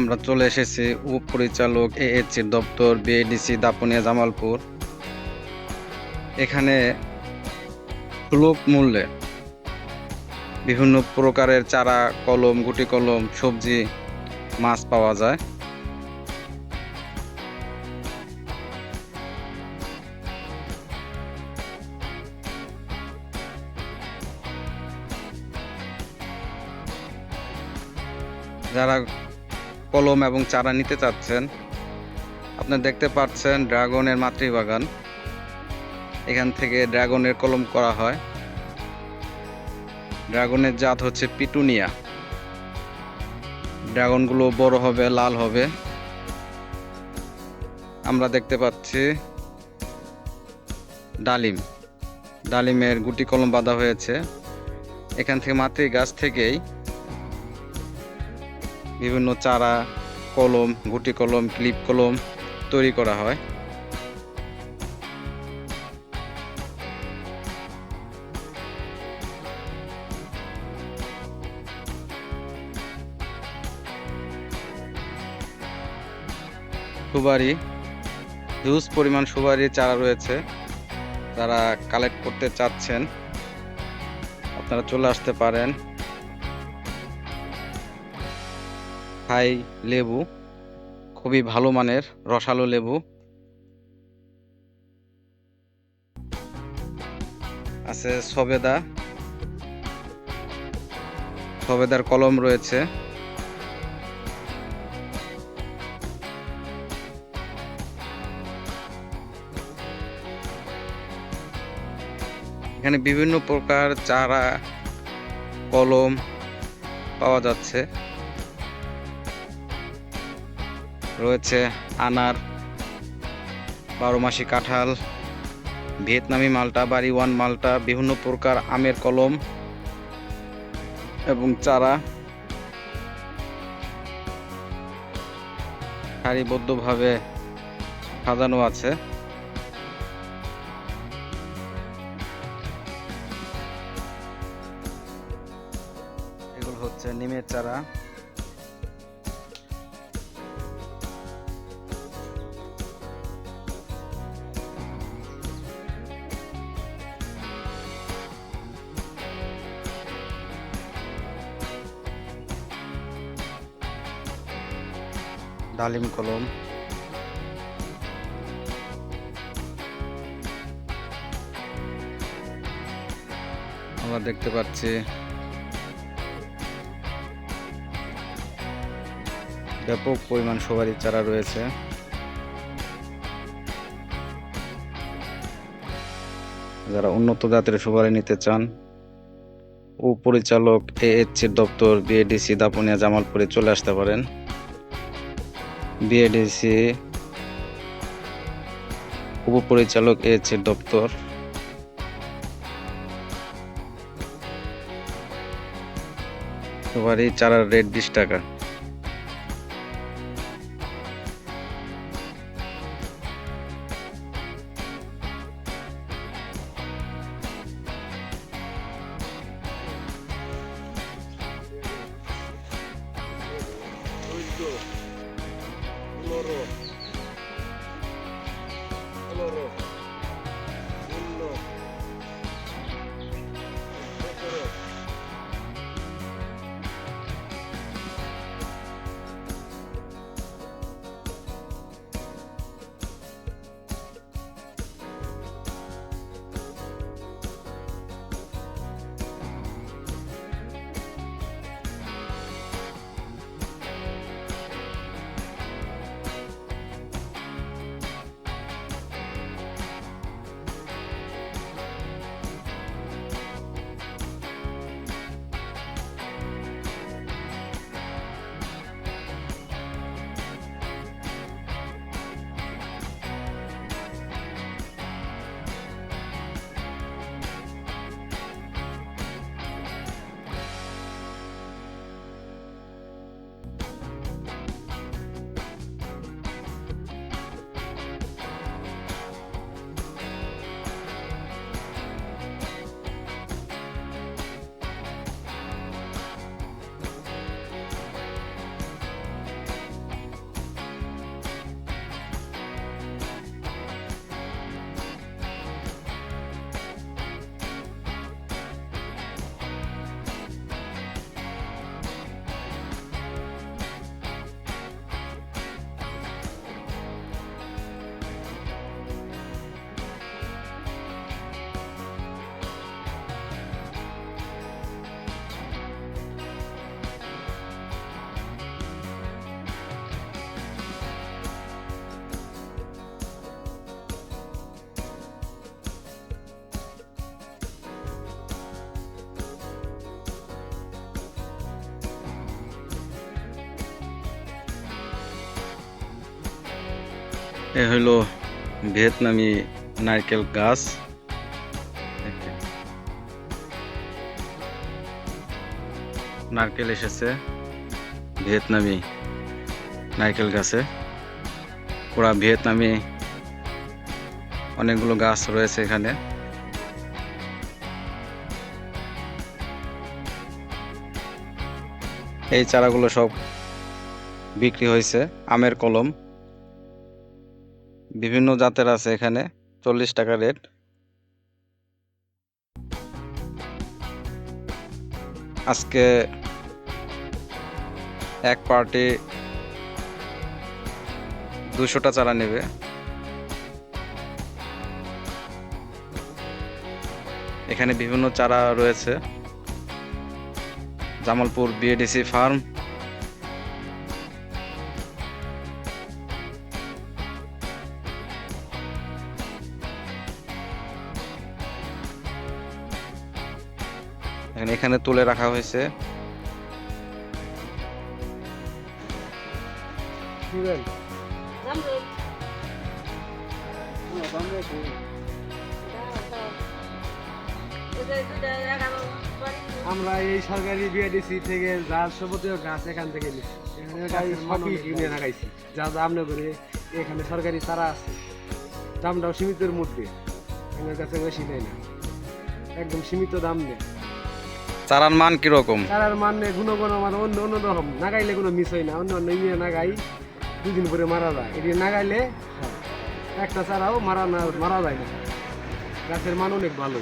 আমরা চলে এসেছি উপপরিচালক এএচসির দপ্তর বিএডিসি দাপনিয়া জামালপুর। এখানে সুলভ মূল্যে বিভিন্ন প্রকারের চারা, কলম, গুটি কলম, সবজি, মাছ পাওয়া যায়। যারা কলম এবং চারা নিতে চাচ্ছেন, আপনি দেখতে পাচ্ছেন ড্রাগনের মাতৃবাগান। এখান থেকে ড্রাগনের কলম করা হয়। ড্রাগনের জাত হচ্ছে পিটুনিয়া। ড্রাগনগুলো বড় হবে, লাল হবে। আমরা দেখতে পাচ্ছি ডালিম। ডালিমের গুটি কলম বাঁধা হয়েছে। এখান থেকে মাতৃ গাছ থেকেই বিভিন্ন চারা, কলম, গুটি কলম, ক্লিপ কলম তৈরি করা হয়। সুবারি হিউজ পরিমাণ সুবারি চারা রয়েছে। যারা কালেক্ট করতে চাচ্ছেন, আপনারা চলে আসতে পারেন। থাই লেবু, খুবই ভালো মানের রসালো লেবু। আছে সবেদা। সবেদার কলম রয়েছে। এখানে বিভিন্ন প্রকার চারা, কলম পাওয়া যাচ্ছে। রয়েছে আনার বারো মাসি কাঁঠাল, ভিয়েতনামি মালটা বাড়ি ওয়ান মালটা, বিভিন্ন প্রকার আমের কলম এবং চারা। সারিবদ্ধভাবে সাজানো আছে। এগুলো হচ্ছে নিমের চারা। ডালিম কলম। আমরা দেখতে পাচ্ছি ব্যাপক পরিমাণ সবারই চারা রয়েছে। যারা উন্নত জাতের সুপারি নিতে চান, ও পরিচালক এএচসির দপ্তর বিএডিসি দাপনিয়া জামালপুরে চলে আসতে পারেন। বিএডিসি উপপরিচালক এএচসির দপ্তর। সুপারি চারার রেট বিশ টাকা। চোদ্দ পনেরো zorro. এ হলো ভিয়েতনামি নারকেল গাছ। নারকেল এসেছে ভিয়েতনামি নারকেল গাছে। পুরা ভিয়েতনামি অনেকগুলো গাছ রয়েছে এখানে। এই চারাগুলো সব বিক্রি হয়েছে, আমের কলম। বিভিন্ন জাতের আছে এখানে, চল্লিশ টাকা রেট। আজকে এক পার্টি দুশোটা চারা নেবে। এখানে বিভিন্ন চারা রয়েছে। জামালপুর বিএডিসি ফার্ম এখানে এখানে তুলে রাখা হয়েছে। আমরা এই সরকারি বিআইডিসি থেকে যা যাবতীয় গাছ এখান থেকে সবই কিনে লাগাইছি। যা দাম না করে এখানে সরকারি চারা আছে। দামটাও সীমিতের মধ্যে। আমার কাছে বেশি নেই না। একদম সীমিত দাম নেই। চারার মান কীরকম? চারার মান গুণগণ আমার অন্য অন্য রকম নাগাইলে কোনো মিস হয় না, অন্য অন্য ইয়ে নাগাই, দুদিন পরে মারা যায়। এটি নাগাইলে একটা চারাও মারা না মারা যায় না। গাছের মান অনেক ভালো।